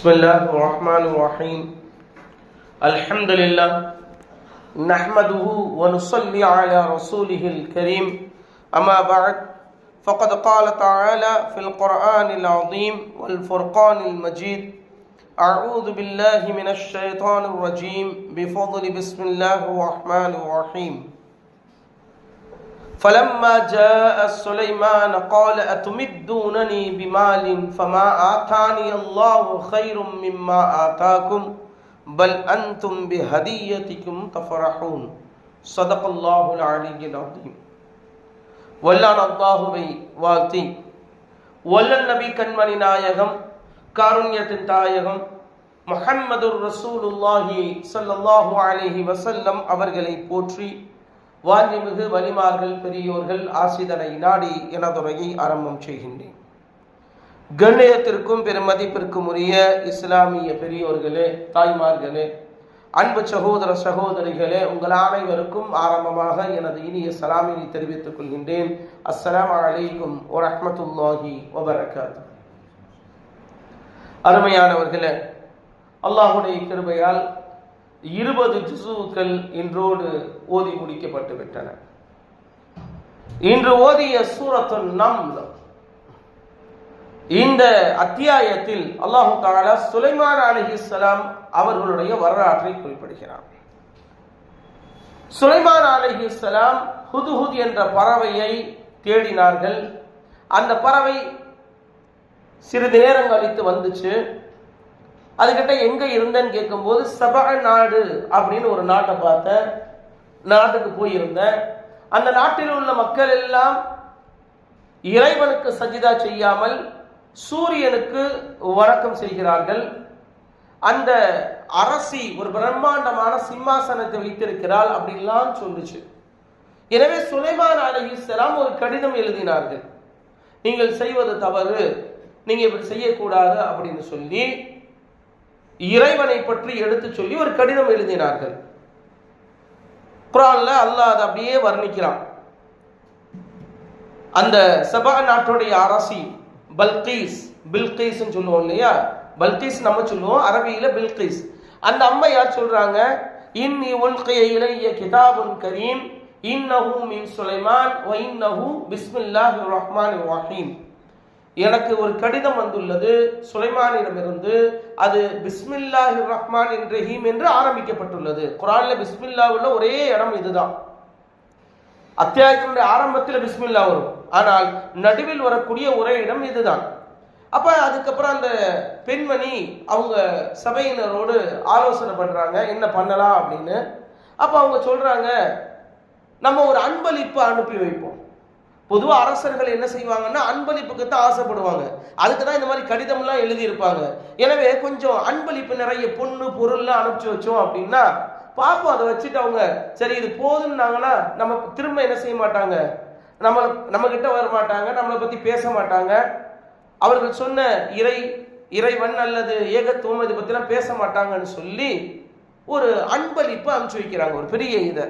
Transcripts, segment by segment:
بسم الله الرحمن الرحيم. الحمد لله نحمده ونصلي على رسوله الكريم. أما بعد فقد قال تعالى في القرآن العظيم والفرقان المجيد أعوذ بالله من الشيطان الرجيم. بفضل بسم الله الرحمن الرحيم. فلما جاء سليمان قال أتمدونني بمال فما آتاني الله خير مما آتاكم بل أنتم بهديتكم تفرحون صدق الله العلي العظيم வல்லான் அல்லாஹுவை வாழ்த்தி வல்லன் நபி கண்மணி நாயகம் காருண்யத்தின் தாயகம் முஹம்மதுர் ரசூலுல்லாஹி ஸல்லல்லாஹு அலைஹி வஸல்லம் அவர்களை போற்றி வாஞ்சிமிகு வலிமார்கள் பெரியோர்கள் ஆசிதனை நாடி எனதுரையை ஆரம்பம் செய்கின்றேன். கண்ணியத்திற்கும் பெருமதிப்பிற்கும் உரிய இஸ்லாமிய பெரியோர்களே தாய்மார்களே அன்பு சகோதர சகோதரிகளே உங்கள் அனைவருக்கும் ஆரம்பமாக எனது இனிய சலாமினை தெரிவித்துக் கொள்கின்றேன். அஸ்லாம் அலைக்கும் வரஹ்மத்துல்லாஹி வபரகாத்து. அருமையானவர்களே அல்லாஹுடைய கிருபையால் இருபது ஜிசுக்கள் இன்றோடு ஓதி முடிக்கப்பட்டு விட்டன. இன்று ஓதிய சூரத்து நம் இந்த அத்தியாயத்தில் அல்லாஹு தாலா சுலைமான் அலிஹிஸ்லாம் அவர்களுடைய வரலாற்றை குறிப்பிடுகிறார். சுலைமான் அலிஹிஸ்லாம் ஹுதுஹுத் என்ற பறவையை தேடினார்கள். அந்த பறவை சிறிது நேரம் கழித்து வந்துச்சு. அதுக்கிட்ட எங்க இருந்தேன்னு கேட்கும்போது சபா நாடு அப்படின்னு ஒரு நாட்டை பார்த்தேன் நாட்டுக்கு போயிருந்தேன் அந்த நாட்டில் உள்ள மக்கள் எல்லாம் இறைவனுக்கு சஜிதா செய்யாமல் சூரியனுக்கு வணக்கம் செய்கிறார்கள். அந்த அரசி ஒரு பிரம்மாண்டமான சிம்மாசனத்தை வைத்திருக்கிறாள் அப்படின்லாம் சொல்லுச்சு. எனவே சுலைமான் அலிஸ்லாம் ஒரு கடிதம் எழுதினார்கள். நீங்கள் செய்வது தவறு நீங்க இப்படி செய்யக்கூடாது அப்படின்னு சொல்லி இறைவனை பற்றி எடுத்து சொல்லி ஒரு கடிதம் எழுதினார்கள். குரான்ல அல்லாஹ் அதை அப்படியே வர்ணிக்கிறான். அந்த சபா நாட்டுடைய அரசி பல்கீஸ் பில்கீஸ் சொல்லுவோம் இல்லையா? பல்கீஸ் நம்ம சொல்லுவோம் அரபியில பில்கீஸ். அந்த அம்மா யார் சொல்றாங்க? இன்னி உல்கைய இளைய கிதாபுன் கரீம் இன்னஹு மின் சுலைமான் ஒ இன்னஹு பிஸ்மில்லாஹிர் ரஹ்மான் ரஹீம். எனக்கு ஒரு கடிதம் வந்துள்ளது. சுலைமானிடமிருந்து அது பிஸ்மில்லாஹி ரஹ்மான் ரஹீம் என்று ஆரம்பிக்கப்பட்டுள்ளது. குரான்ல பிஸ்மில்லா உள்ள ஒரே இடம் இதுதான். அத்தியாயத்தினுடைய ஆரம்பத்தில் பிஸ்மில்லா வரும். ஆனால் நடுவில் வரக்கூடிய ஒரே இடம் இதுதான். அப்ப அதுக்கப்புறம் அந்த பெண்மணி அவங்க சபையினரோடு ஆலோசனை பண்றாங்க. என்ன பண்ணலாம் அப்படின்னு. அப்ப அவங்க சொல்றாங்க நம்ம ஒரு அன்பளிப்பு அனுப்பி வைப்போம். பொதுவாக அரசர்கள் என்ன செய்வாங்கன்னா அன்பளிப்புக்கு தான் ஆசைப்படுவாங்க. அதுக்கு தான் இந்த மாதிரி கடிதம்லாம் எழுதியிருப்பாங்க. எனவே கொஞ்சம் அன்பளிப்பு நிறைய பொண்ணு பொருள்லாம் அனுப்பிச்சு வச்சோம் அப்படின்னா பார்ப்போம் அதை வச்சுட்டு அவங்க சரி இது போதுன்னாங்கன்னா நம்ம திரும்ப என்ன செய்ய மாட்டாங்க? நம்ம நம்ம கிட்ட வர மாட்டாங்க நம்மளை பத்தி பேச மாட்டாங்க. அவர்கள் சொன்ன இறை இறைவன் அல்லது ஏகத்துவம் இதை பத்திலாம் பேச மாட்டாங்கன்னு சொல்லி ஒரு அன்பளிப்பு அனுப்பிச்சு வைக்கிறாங்க. ஒரு பெரிய இதை.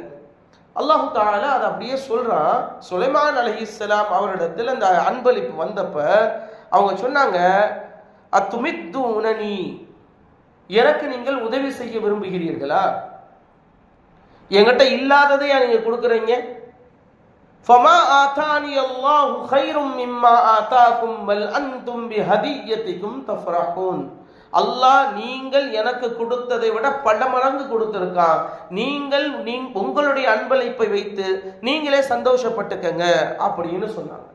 அல்லாஹு தாலா அதை அப்படியே சொல்றான். சுலைமான் அலி இஸ்லாம் அவரிடத்தில் அந்த அன்பளிப்பு வந்தப்ப அவங்க சொன்னாங்க அத்துமித்து உனனி எனக்கு நீங்கள் உதவி செய்ய விரும்புகிறீர்களா? என்கிட்ட இல்லாததையா நீங்க கொடுக்குறீங்க? ஃபமா ஆதானி அல்லாஹு ஹைரும் மிம்மா ஆதாக்கும் பல் அன்தும் பி ஹதியத்திக்கும் தஃப்ரஹூன். அல்லாஹ் நீங்கள் எனக்கு கொடுத்ததை விட பல மடங்கு கொடுத்துருக்கான். நீங்கள் நீ உங்களுடைய அன்பளிப்பை வைத்து நீங்களே சந்தோஷப்பட்டுக்கங்க அப்படின்னு சொன்னாங்க.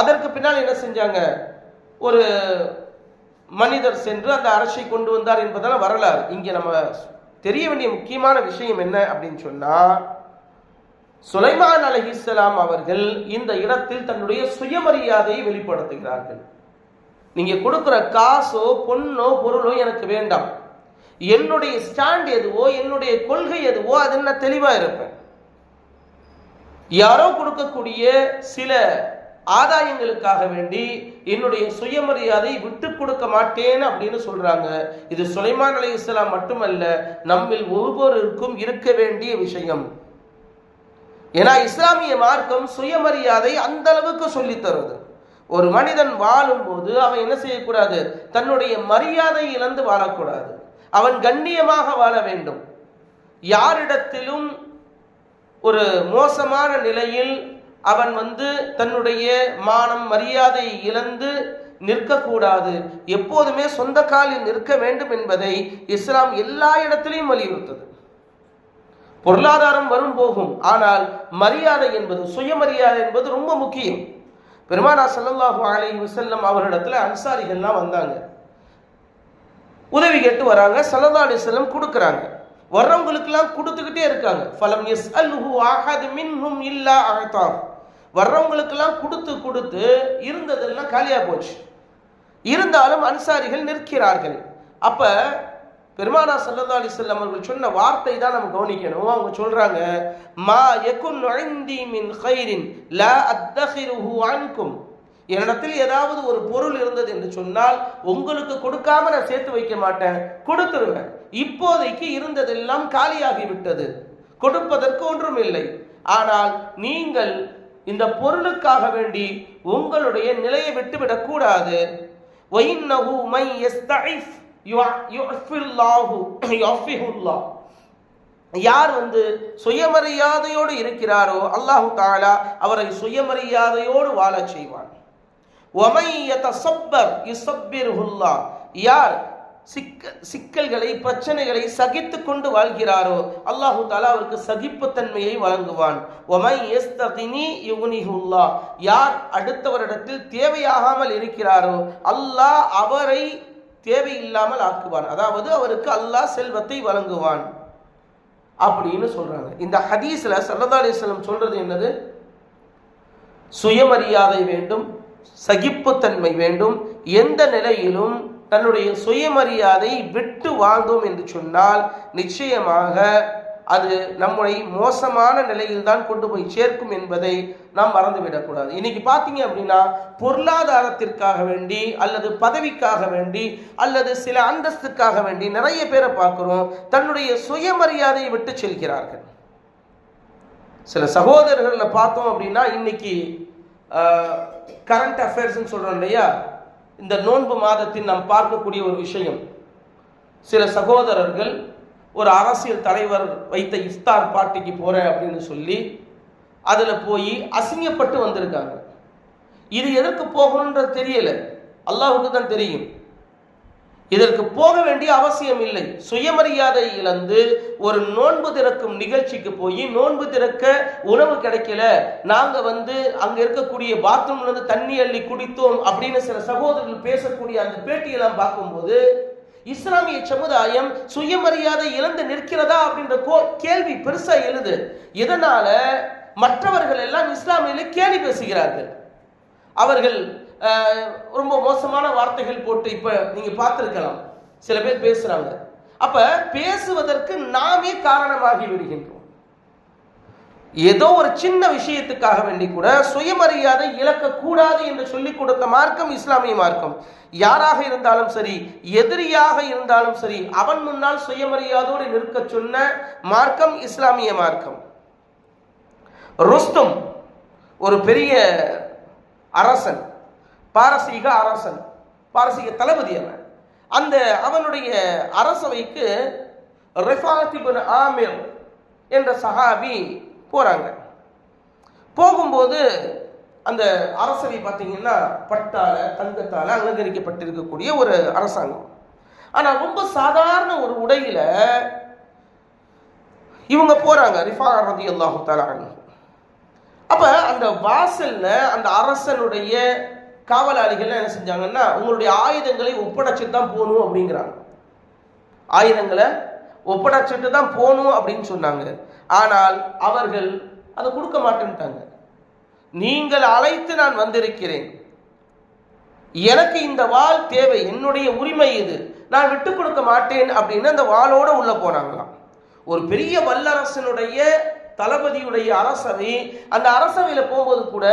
அதற்கு பின்னால் என்ன செஞ்சாங்க? ஒரு மனிதர் சென்று அந்த அரசை கொண்டு வந்தார் என்பதால் வரலாறு. இங்கே நம்ம தெரிய வேண்டிய முக்கியமான விஷயம் என்ன அப்படின்னு சொன்னா சுலைமான் அலஹிஸ்லாம் அவர்கள் இந்த இடத்தில் தன்னுடைய சுயமரியாதையை வெளிப்படுத்துகிறார்கள். நீங்க கொடுக்குற காசோ பொண்ணோ பொருளோ எனக்கு வேண்டாம். என்னுடைய ஸ்டாண்ட் எதுவோ என்னுடைய கொள்கை எதுவோ அது என்ன தெளிவா இருப்பேன். யாரோ கொடுக்கக்கூடிய சில ஆதாயங்களுக்காக வேண்டி என்னுடைய சுயமரியாதை விட்டு கொடுக்க மாட்டேன் அப்படின்னு சொல்றாங்க. இது சுலைமான் அலி இஸ்லாம் மட்டுமல்ல நம்மில் ஒவ்வொருவருக்கும் இருக்க வேண்டிய விஷயம். ஏன்னா இஸ்லாமிய மார்க்கம் சுயமரியாதை அந்த அளவுக்கு சொல்லித் தருது. ஒரு மனிதன் வாழும்போது அவன் என்ன செய்யக்கூடாது? தன்னுடைய மரியாதை இழந்து வாழக்கூடாது. அவன் கண்ணியமாக வாழ வேண்டும். யாரிடத்திலும் ஒரு மோசமான நிலையில் அவன் வந்து தன்னுடைய மானம் மரியாதை இழந்து நிற்கக்கூடாது. எப்போதுமே சொந்த காலில் நிற்க வேண்டும் என்பதை இஸ்லாம் எல்லா இடத்திலையும் வலியுறுத்தது. பொருளாதாரம் வரும் போகும். ஆனால் மரியாதை என்பது சுயமரியாதை என்பது ரொம்ப முக்கியம். பெருமானா ஸல்லல்லாஹு அலைஹி வசல்லம் அவர்களிடத்துல அன்சாரிகள்லாம் வந்தாங்க. உதவி கேட்டு வராங்க சல்லா அலி செல்லம் கொடுக்குறாங்க. வர்றவங்களுக்கெல்லாம் கொடுத்துக்கிட்டே இருக்காங்க. ஃபலம் எஸ் அல்ஹு ஆகாது மின்ஹும் இல்லா அகத்தாம் வர்றவங்களுக்கெல்லாம் கொடுத்து கொடுத்து இருந்ததெல்லாம் காலியாக போச்சு. இருந்தாலும் அன்சாரிகள் நிற்கிறார்கள். அப்போ பெருமானா சல்லா அலி அவர்கள் சொன்ன வார்த்தை தான் நம்ம கவனிக்கணும். அவங்க சொல்றாங்க மா எக்கும் நுழைந்தி மின் ஹைரின் ல அத்தஹிருஹு அன்கும். என்னிடத்தில் ஏதாவது ஒரு பொருள் இருந்தது என்று சொன்னால் உங்களுக்கு கொடுக்காம நான் சேர்த்து வைக்க மாட்டேன் கொடுத்துருவேன். இப்போதைக்கு இருந்ததெல்லாம் காலியாகிவிட்டது கொடுப்பதற்கு ஒன்றும் இல்லை. ஆனால் நீங்கள் இந்த பொருளுக்காக வேண்டி உங்களுடைய நிலையை விட்டுவிடக்கூடாது ஒயின் நகு மை எஸ் யுஃபிஹுல்லா. யார் வந்து சுயமரியாதையோடு இருக்கிறாரோ அல்லாஹு தாலா அவரை சுயமரியாதையோடு வாழச் செய்வான். யார் சிக்க சிக்கல்களை பிரச்சனைகளை சகித்து கொண்டு வாழ்கிறாரோ அல்லாஹு தாலா அவருக்கு சகிப்புத்தன்மையை வழங்குவான். யார் அடுத்தவரிடத்தில் தேவையாகாமல் இருக்கிறாரோ அல்லாஹ் அவரை தேவையில்லாமல் ஆக்குவான். அதாவது அவருக்கு அல்லாஹ் செல்வத்தை வழங்குவான். அப்படின்னு சொல்றாங்க. இந்த ஹதீஸ்ல சல்லா அலிஸ்லம் சொல்றது என்னது? சுயமரியாதை வேண்டும் சகிப்புத்தன்மை வேண்டும். எந்த நிலையிலும் தன்னுடைய சுயமரியாதை விட்டு வாழ்ந்தோம் என்று சொன்னால் நிச்சயமாக அது நம்மளை மோசமான நிலையில் தான் கொண்டு போய் சேர்க்கும் என்பதை நாம் மறந்துவிடக்கூடாது. இன்னைக்கு பார்த்தீங்க அப்படின்னா பொருளாதாரத்திற்காக வேண்டி அல்லது பதவிக்காக வேண்டி அல்லது சில அந்தஸ்துக்காக வேண்டி நிறைய பேரை பார்க்குறோம் தன்னுடைய சுயமரியாதையை விட்டு செல்கிறார்கள். சில சகோதரர்களை பார்த்தோம் அப்படின்னா இன்னைக்கு கரண்ட் அஃபேர்ஸ்ன்னு சொல்கிறோம் இல்லையா? இந்த நோன்பு மாதத்தில் நாம் பார்க்கக்கூடிய ஒரு விஷயம். சில சகோதரர்கள் ஒரு அரசியல் தலைவர் வைத்த இஃப்தார் பார்ட்டிக்கு போகிறேன் அப்படின்னு சொல்லி அதில் போய் அசிங்கப்பட்டு வந்திருக்காங்க. இது எதற்கு போகணுன்றது தெரியல. அல்லாஹுக்கு தான் தெரியும். இதற்கு போக வேண்டிய அவசியம் இல்லை. சுயமரியாதை இழந்து ஒரு நோன்பு திறக்கும் நிகழ்ச்சிக்கு போய் நோன்பு திறக்க உணவு கிடைக்கல. நாங்க வந்து அங்க இருக்கக்கூடிய பாத்ரூம்ல இருந்து தண்ணி அள்ளி குடித்தோம் அப்படின்னு சில சகோதரர்கள் பேசக்கூடிய அந்த பேட்டியெல்லாம் பார்க்கும்போது இஸ்லாமிய சமுதாயம் சுயமரியாதை இழந்து நிற்கிறதா அப்படின்ற கேள்வி பெருசா எழுது. இதனால மற்றவர்கள் எல்லாம் இஸ்லாமியில கேலி பேசுகிறார்கள். அவர்கள் ரொம்ப மோசமான வார்த்தைகள் போட்டு இப்ப நீங்க பார்த்துருக்கலாம். சில பேர் பேசுறாங்க. அப்ப பேசுவதற்கு நாமே காரணமாகி விடுகின்றோம். ஏதோ ஒரு சின்ன விஷயத்துக்காக வேண்டி கூட சுயமரியாதை இழக்கக்கூடாது என்று சொல்லிக் கொடுத்த மார்க்கம் இஸ்லாமிய மார்க்கம். யாராக இருந்தாலும் சரி எதிரியாக இருந்தாலும் சரி அவன் முன்னால் சுயமரியாதோடு நிற்க சொன்ன மார்க்கம் இஸ்லாமிய மார்க்கம். ருஸ்தும் ஒரு பெரிய அரசன் பாரசீக அரசன் பாரசீக தளபதி அவன். அந்த அவனுடைய அரசவைக்கு ரெஃபாத்திபின் ஆமிர் என்ற சஹாபி போகிறாங்க போகும்போது அந்த அரசவை பார்த்தீங்கன்னா பட்டால தங்கத்தால் அலங்கரிக்கப்பட்டிருக்கக்கூடிய ஒரு அரசாங்கம். ஆனால் ரொம்ப சாதாரண ஒரு உடையில இவங்க போறாங்க ரிஃபா ரதி அல்லாஹு தலான் அப்ப அந்த வாசல்ல அந்த அரசனுடைய காவலாளிகள் என்ன செஞ்சாங்கன்னா உங்களுடைய ஆயுதங்களை ஒப்படைச்சிட்டு தான் போகணும் அப்படிங்கிறாங்க. ஆயுதங்களை ஒப்படைச்சிட்டு தான் போகணும் அப்படின்னு சொன்னாங்க. ஆனால் அவர்கள் அதை கொடுக்க மாட்டேன்ட்டாங்க. நீங்கள் அழைத்து நான் வந்திருக்கிறேன். எனக்கு இந்த வால் தேவை என்னுடைய உரிமை இது. நான் விட்டு கொடுக்க மாட்டேன் அப்படின்னு அந்த வாளோட உள்ள போனாங்களாம். ஒரு பெரிய வல்லரசனுடைய தளபதியுடைய அரசவை அந்த அரசவையில் போகும்போது கூட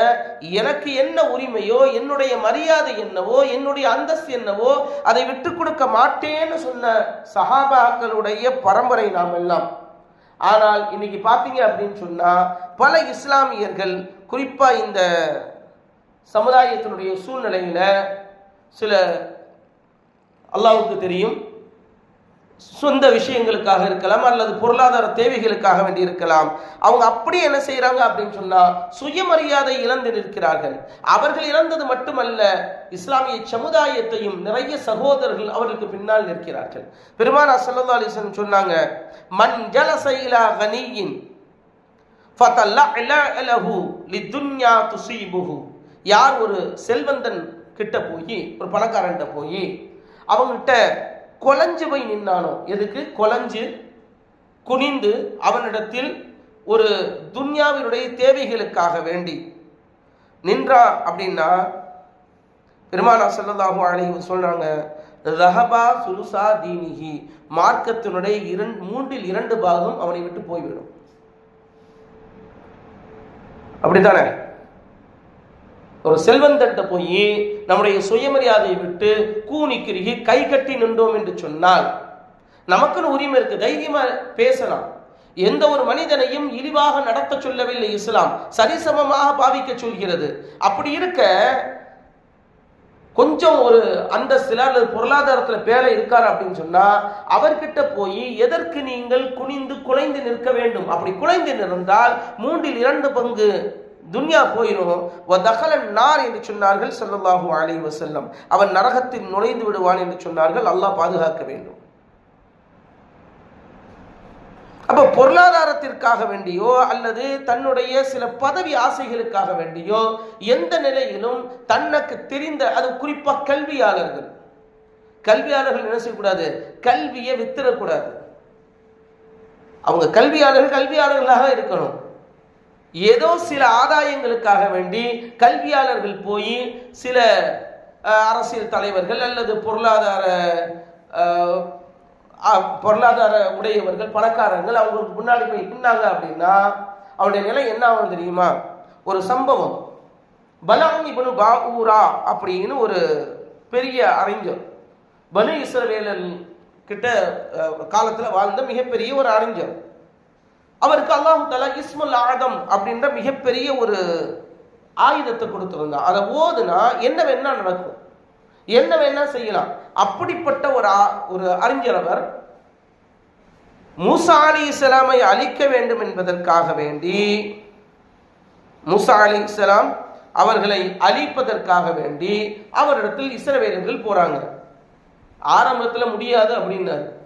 எனக்கு என்ன உரிமையோ என்னுடைய மரியாதை என்னவோ என்னுடைய அந்தஸ்து என்னவோ அதை விட்டு கொடுக்க மாட்டேன்னு சொன்ன சஹாபாக்களுடைய பரம்பரை நாம் எல்லாம் ஆனால் இன்னைக்கு பார்த்தீங்க அப்படின்னு சொன்னால் பல இஸ்லாமியர்கள் குறிப்பாக இந்த சமுதாயத்தினுடைய சூழ்நிலையில் சில அல்லாவுக்கு தெரியும். சொந்த விஷயங்களுக்காக இருக்கலாம் அல்லது பொருளாதார தேவைகளுக்காக வேண்டி இருக்கலாம். அவங்க அப்படி என்ன செய்யறாங்க அப்படின்னு சொன்னா சுயமரியாதை இழந்து நிற்கிறார்கள். அவர்கள் இழந்தது மட்டுமல்ல இஸ்லாமிய சமுதாயத்தையும் நிறைய சகோதரர்கள் அவர்களுக்கு பின்னால் நிற்கிறார்கள். பெருமானா சல்லா அலிசன் சொன்னாங்க மண் ஜலச கனியின் லிதுன்யா யார் ஒரு செல்வந்தன் கிட்ட போய் ஒரு பணக்காரன்ட்ட போய் அவங்ககிட்ட கொலஞ்சு போய் நின்னானோ? எதுக்கு? கொலஞ்சு குனிந்து அவனிடத்தில் ஒரு துன்யாவினுடைய தேவைகளுக்காக வேண்டி. நின்றா அப்படின்னா பெருமானா செல்லதாகும் அலைஹி சொல்றாங்க ரஹபா சுலுசா தீனிகி மார்க்கத்தினுடைய இரண்டு மூன்றில் இரண்டு பாகம் அவனை விட்டு போய்விடும். அப்படித்தானே? ஒரு செல்வந்தன்ட்ட போய் நம்முடைய சுயமரியாதையை விட்டு கூனிக்கிருகி கை கட்டி நின்றோம் என்று சொன்னால் நமக்குன்னு உரிமை இருக்கு தைரியமா பேசலாம். எந்த ஒரு மனிதனையும் இழிவாக நடத்த சொல்லவில்லை இஸ்லாம். சரிசமமாக பாவிக்க சொல்கிறது. அப்படி இருக்க கொஞ்சம் ஒரு அந்தஸ்துல அல்லது பொருளாதாரத்துல பேலை இருக்காரு அப்படின்னு சொன்னா அவர்கிட்ட போய் எதற்கு நீங்கள் குனிந்து குலைந்து நிற்க வேண்டும்? அப்படி குலைந்து நிறந்தால் மூன்றில் இரண்டு பங்கு துன்யா போயிடும் தகலன் நார் என்று சொன்னார்கள் ஸல்லல்லாஹு அலைஹி வசல்லம் அவன் நரகத்தில் நுழைந்து விடுவான் என்று சொன்னார்கள். அல்லாஹ் பாதுகாக்க வேண்டும். அப்ப பொருளாதாரத்திற்காக வேண்டியோ அல்லது தன்னுடைய சில பதவி ஆசைகளுக்காக வேண்டியோ எந்த நிலையிலும் தனக்கு தெரிந்த அது குறிப்பா கல்வியாளர்கள். கல்வியாளர்கள் என்ன செய்யக்கூடாது? கல்வியை வித்திடக்கூடாது. அவங்க கல்வியாளர்கள் கல்வியாளர்களாக இருக்கணும். ஏதோ சில ஆதாயங்களுக்காக வேண்டி கல்வியாளர்கள் போய் சில அரசியல் தலைவர்கள் அல்லது பொருளாதார பொருளாதார உடையவர்கள் பணக்காரர்கள் அவங்களுக்கு முன்னாடி போய் நின்னாங்க அப்படின்னா அவருடைய நிலை என்ன ஆகும் தெரியுமா? ஒரு சம்பவம். பலாம் இபனு பாவூரா அப்படின்னு ஒரு பெரிய அறிஞர். பனு இஸ்ரவேலன் கிட்ட காலத்தில் வாழ்ந்த மிகப்பெரிய ஒரு அறிஞர். அவருக்கு அல்லாஹு தலா இஸ்முல் ஆதம் அப்படின்ற மிகப்பெரிய ஒரு ஆயுதத்தை கொடுத்திருந்தான். அதை ஓதுனா என்ன வேணா நடக்கும். என்ன வேணா செய்யலாம். அப்படிப்பட்ட ஒரு ஆ- ஒரு அறிஞர் அவர் மூசா அலி இஸ்லாமை அழிக்க வேண்டும் என்பதற்காக வேண்டி மூசா அலி இஸ்லாம் அவர்களை அழிப்பதற்காக வேண்டி அவரிடத்தில் இஸ்ரவேலர்கள் போறாங்க. ஆரம்பத்தில் முடியாது அப்படின்னாரு.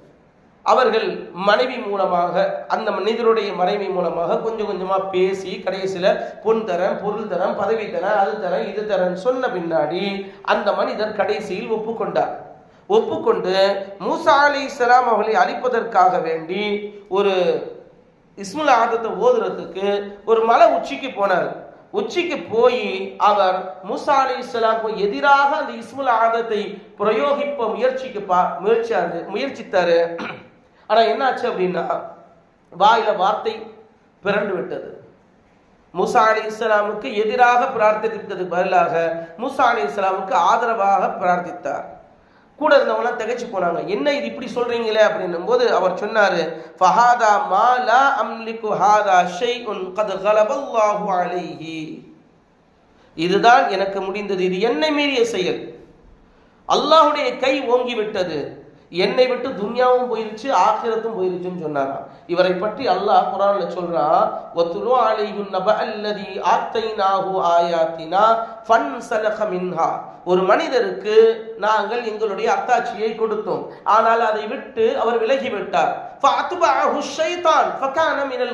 அவர்கள் மனைவி மூலமாக அந்த மனிதருடைய மனைவி மூலமாக கொஞ்சம் கொஞ்சமாக பேசி கடைசியில் பொன் தரேன் பொருள் தரேன் பதவி தரேன் அது தரேன் இது தரேன் சொன்ன பின்னாடி அந்த மனிதர் கடைசியில் ஒப்புக்கொண்டார். ஒப்புக்கொண்டு மூசா அலி இஸ்லாம் அவர்களை அழிப்பதற்காக வேண்டி ஒரு இஸ்முல் ஆதத்தை ஓதுறதுக்கு ஒரு மலை உச்சிக்கு போனார். உச்சிக்கு போய் அவர் மூசா அலி இஸ்லாமுக்கு எதிராக அந்த இஸ்முல் ஆதத்தை பிரயோகிப்ப முயற்சிக்கு பா முயற்சியாரு முயற்சித்தாரு. ஆனால் என்னாச்சு அப்படின்னா வாயில வார்த்தை பிறண்டு விட்டது. முசா அலி இஸ்லாமுக்கு எதிராக பிரார்த்தித்ததுக்கு பதிலாக முசா அலி இஸ்லாமுக்கு ஆதரவாக பிரார்த்தித்தார். கூட இருந்தவங்களாம் திகைச்சு போனாங்க. என்ன இது இப்படி சொல்றீங்களே அப்படின்னும் போது அவர் சொன்னாரு ஃபஹாதா மா லா அம்லிகு ஹாதா ஷைஉன் கத் கலபல்லாஹு அலைஹி. இதுதான் எனக்கு முடிந்தது. இது என்னை மீறிய செயல். அல்லாஹுடைய கை ஓங்கி விட்டது என்னை விட்டு துன்யாவும் போயிருச்சு ஆகிரத்தும் போயிருச்சுன்னு சொன்னாராம். இவரை பற்றி அல்லாஹ் குரான்ல சொல்றான் நப அல்லதி ஆயாத்தினா ஃபன் சலக மின்ஹா. ஒரு மனிதருக்கு நாங்கள் எங்களுடைய அத்தாட்சியை கொடுத்தோம். ஆனால் அதை விட்டு அவர் விலகி விட்டார்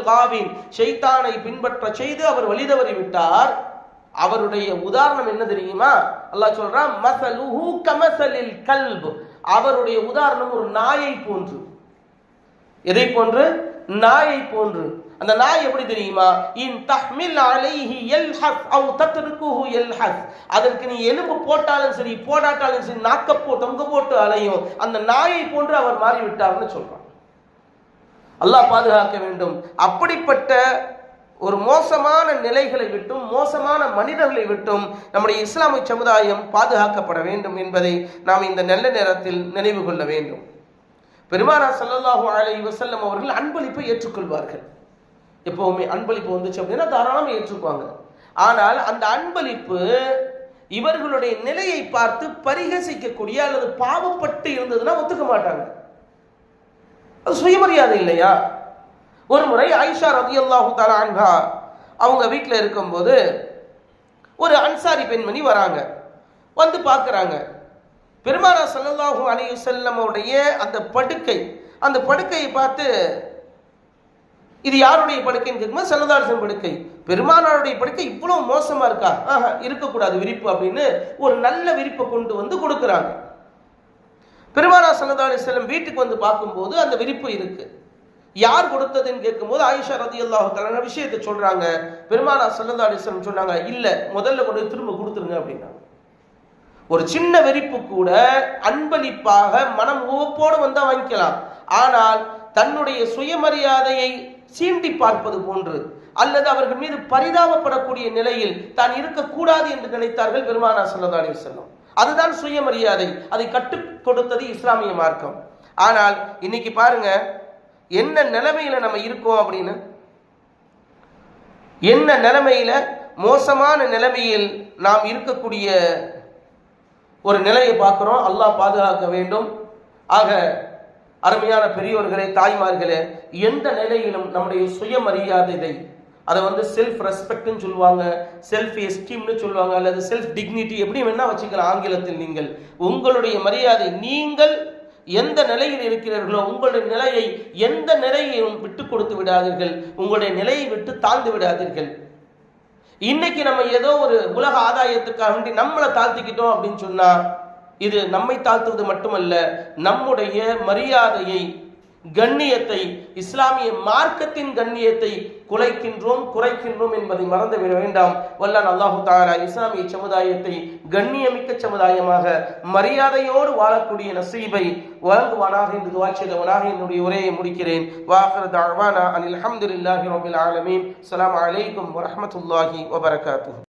காவின். ஷைத்தானை பின்பற்ற செய்து அவர் வழிதவறி விட்டார். அவருடைய உதாரணம் என்ன தெரியுமா? அல்லாஹ் சொல்றான் மசலுஹு கமசலில் கல்பு. அவருடைய உதாரணம் ஒரு நாயை போன்று. எதை போன்று? நாயை போன்று. அந்த நாய் எப்படி தெரியுமா? இன் தஹ்மில் அலைஹி யல்ஹஸ் அவ் தத்ருக்குஹு யல்ஹஸ் அதற்கு நீ எலும்பு போட்டாலும் சரி போடாட்டாலும் சரி நாக்க போ தொங்க போட்டு அலையும். அந்த நாயை போன்று அவர் மாறி விட்டார்னு சொல்றான். அல்லாஹ் பாதுகாக்க வேண்டும். அப்படிப்பட்ட ஒரு மோசமான நிலைகளை விட்டும் மோசமான மனிதர்களை விட்டும் நம்முடைய இஸ்லாமிய சமுதாயம் பாதுகாக்கப்பட வேண்டும் என்பதை நாம் இந்த நல்ல நேரத்தில் நினைவு கொள்ள வேண்டும். பெருமானா ஸல்லல்லாஹு அலைஹி வசல்லம் அவர்கள் அன்பளிப்பை ஏற்றுக்கொள்வார்கள். எப்பவுமே அன்பளிப்பு வந்துச்சு அப்படின்னா தாராளமாக ஏற்றுக்குவாங்க. ஆனால் அந்த அன்பளிப்பு இவர்களுடைய நிலையை பார்த்து பரிகசிக்கக்கூடிய அல்லது பாவப்பட்டு இருந்ததுன்னா ஒத்துக்க மாட்டாங்க. அது சுயமரியாதை இல்லையா? ஒரு முறை ஆயிஷா ரதி அல்லாஹு அன்ஹா அவங்க வீட்டில் இருக்கும்போது ஒரு அன்சாரி பெண்மணி வராங்க. வந்து பார்க்குறாங்க பெருமானா சல்லாஹூ அலி செல்லமுடைய அந்த படுக்கை அந்த படுக்கையை பார்த்து இது யாருடைய படுக்கைன்னு கேட்கும்போது செல்லதாரசன் படுக்கை. பெருமானாருடைய படுக்கை இவ்வளவு மோசமா இருக்கா? ஆஹா இருக்கக்கூடாது விரிப்பு அப்படின்னு ஒரு நல்ல விரிப்பை கொண்டு வந்து கொடுக்குறாங்க. பெருமானா சல்லா அலி செல்லம் வீட்டுக்கு வந்து பார்க்கும்போது அந்த விரிப்பு இருக்குது யார் கொடுத்ததுன்னு கேட்கும்போது ஆயிஷா ரதி அல்லாஹு விஷயத்தை சொல்றாங்க. பெருமானா சல்லா அலி சொன்னாங்க இல்ல முதல்ல கொண்டு திரும்ப கொடுத்துருங்க அப்படின்னாங்க. ஒரு சின்ன வெறிப்பு கூட அன்பளிப்பாக மனம் உவப்போடு வந்தா வாங்கிக்கலாம். ஆனால் தன்னுடைய சுயமரியாதையை சீண்டி பார்ப்பது போன்று அல்லது அவர்கள் மீது பரிதாபப்படக்கூடிய நிலையில் தான் இருக்கக்கூடாது என்று நினைத்தார்கள் பெருமானா சல்லா அலி அதுதான் சுயமரியாதை. அதை கற்றுக் கொடுத்தது இஸ்லாமிய மார்க்கம். ஆனால் இன்னைக்கு பாருங்க என்ன நிலைமையில நம்ம இருக்கோம் அப்படின்னு? என்ன நிலைமையில மோசமான நிலைமையில் நாம் இருக்கக்கூடிய ஒரு நிலையை பார்க்குறோம்? அல்லாஹ் பாதுகாக்க வேண்டும். ஆக அருமையான பெரியோர்களே தாய்மார்களே எந்த நிலையிலும் நம்முடைய சுயமரியாதை அதை வந்து செல்ஃப் ரெஸ்பெக்ட்னு சொல்லுவாங்க செல்ஃப் எஸ்டீம்னு சொல்லுவாங்க அல்லது செல்ஃப் டிக்னிட்டி எப்படி வேணா வச்சுக்கலாம் ஆங்கிலத்தில் நீங்கள். உங்களுடைய மரியாதை நீங்கள் எந்த நிலையில் இருக்கிறீர்களோ உங்களுடைய நிலையை எந்த நிலையையும் விட்டு கொடுத்து விடாதீர்கள். உங்களுடைய நிலையை விட்டு தாழ்ந்து விடாதீர்கள். இன்னைக்கு நம்ம ஏதோ ஒரு உலக ஆதாயத்துக்காக வேண்டி நம்மளை தாழ்த்திக்கிட்டோம் அப்படின்னு சொன்னா இது நம்மை தாழ்த்துவது மட்டுமல்ல நம்முடைய மரியாதையை கண்ணியத்தை இஸ்லாமிய மார்க்கத்தின் கண்ணியத்தை குலைக்கின்றோம் குறைக்கின்றோம் என்பதை மறந்து விட வேண்டாம். வல்லான் அல்லாஹு தாலா இஸ்லாமிய சமுதாயத்தை கண்ணியமிக்க சமுதாயமாக மரியாதையோடு வாழக்கூடிய நசீபை வழங்குவானாக என்று துவாட்சியதவனாக என்னுடைய உரையை முடிக்கிறேன். வாஹர் தாழ்வானா அனில் அஹமதுல்லாஹி ரபில் ஆலமீன். அலாம் அலைக்கும் வரமத்துல்லாஹி வபரகாத்து